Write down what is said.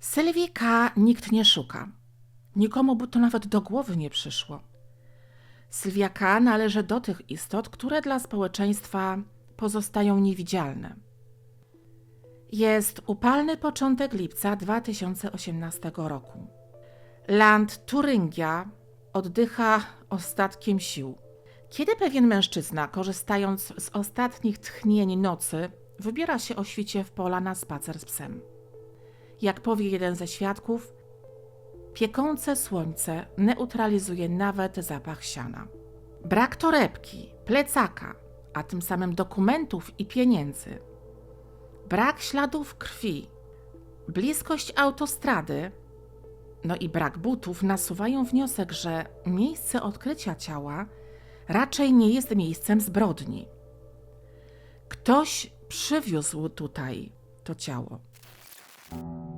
Sylwii K. nikt nie szuka. Nikomu by to nawet do głowy nie przyszło. Sylwia K. należy do tych istot, które dla społeczeństwa pozostają niewidzialne. Jest upalny początek lipca 2018 roku. Land Turyngia oddycha ostatkiem sił. Kiedy pewien mężczyzna, korzystając z ostatnich tchnień nocy, wybiera się o świcie w pola na spacer z psem. Jak powie jeden ze świadków, piekące słońce neutralizuje nawet zapach siana. Brak torebki, plecaka, a tym samym dokumentów i pieniędzy. Brak śladów krwi, bliskość autostrady, no i brak butów nasuwają wniosek, że miejsce odkrycia ciała raczej nie jest miejscem zbrodni. Ktoś przywiózł tutaj to ciało. you